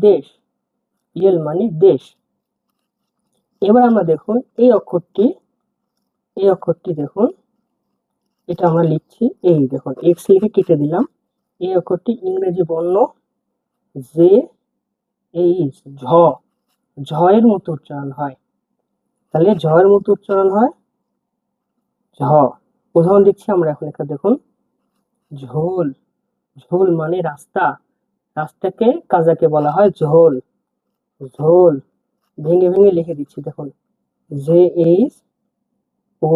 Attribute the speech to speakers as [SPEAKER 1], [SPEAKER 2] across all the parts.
[SPEAKER 1] দেশ, ইয়েল মানে দেশ। এবার আমরা দেখুন, এই অক্ষরটি এই অক্ষরটি দেখুন, এটা আমরা লিখছি, এই দেখুন এক্স লিখে কেটে দিলাম। এই অক্ষরটি ইংরেজি বর্ণ জে এইচ ঝ। ঝয়ের মতো উচ্চারণ হয়। তাহলে ঝয়ের মতো উচ্চারণ হয় ঝ। উদাহরণ দিচ্ছি আমরা এখন একটা, দেখুন, ঝোল। ঝোল মানে রাস্তা। রাস্তাকে কাজাকে বলা হয় ঝোল। ঝোল। ভেঙে ভেঙে লিখে দিচ্ছি, দেখুন। J H O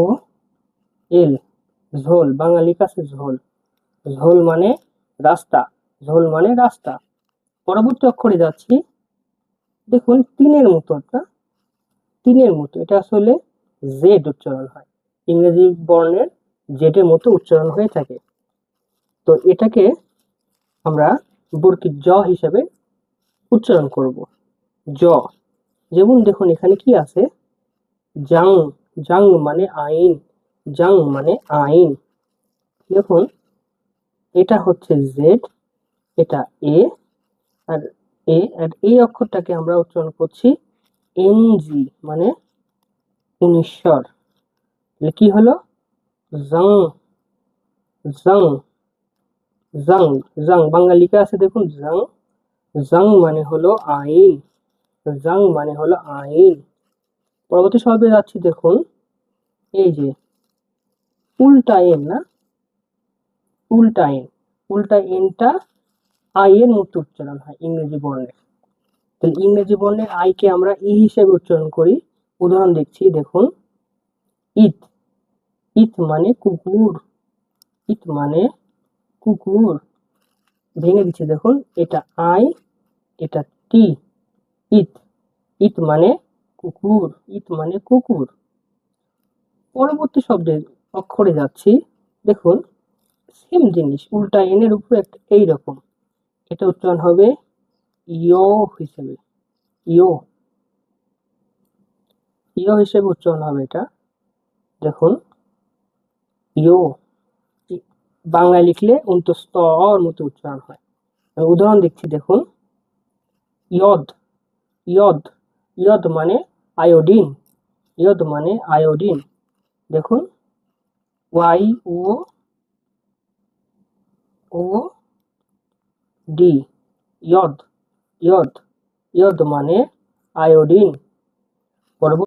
[SPEAKER 1] L. ঝোল বাঙালি কাছে ঝোল। ঝোল মানে রাস্তা। ঝোল মানে রাস্তা। পরবর্তী অক্ষরে যাচ্ছি। দেখুন, তিনের মতো একটা, তিনের মতো। এটা আসলে জেড উচ্চারণ হয়। ইংরেজি বর্ণের জেডের মতো উচ্চারণ হয়ে থাকে। তো এটাকে আমরা বর্গিত জ হিসেবে উচ্চারণ করব। জ। যেমন দেখুন, এখানে কি আছে? জাং জাং মানে আইন, জাং মানে আইন। দেখুন, এটা হচ্ছে জেড এটা এ আর এ আর এই অক্ষরটাকে আমরা উচ্চারণ করছি এনজি মানে উনিশ্বর। কি হলো? জাং জাং। জাং জাং বাংলা লিখে আছে দেখুন জাং জাং মানে হলো আইন জাং মানে হলো আইন পরবর্তী শব্দে যাচ্ছি দেখুন এই যে উল্টা এন না উল্টা এন উল্টা এনটা আই এর মতো উচ্চারণ হয় ইংরেজি বর্ণের তাহলে ইংরেজি বর্ণের আইকে আমরা ই হিসেবে উচ্চারণ করি। উদাহরণ দেখছি, দেখুন। ইত ইত মানে কুকুর। ইত মানে কুকুর। ভেঙে দিচ্ছি, দেখুন, এটা আই, এটা টি ইত ইত মানে কুকুর ইত মানে কুকুর। পরবর্তী শব্দের অক্ষরে যাচ্ছি, দেখুন সেম জিনিস, উল্টা এনের উপর একটা এইরকম এটা উচ্চারণ হবে ইয় হিসেবে, ইয়। ইয় হিসেবে উচ্চারণ হবে এটা, দেখুন, ইয়। বাংলায় লিখলে অন্তস্থ অর মতো উচ্চারণ হয়। উদাহরণ দিচ্ছি, দেখুন। ইয়দ ইয়দ ইয়দ মানে আয়োডিন, ইয়দ মানে আয়োডিন। দেখুন। ওয়াই, ও ও, ডি, ইয়দ ইয়দ ইয়দ মানে আয়োডিন। পরবর্তী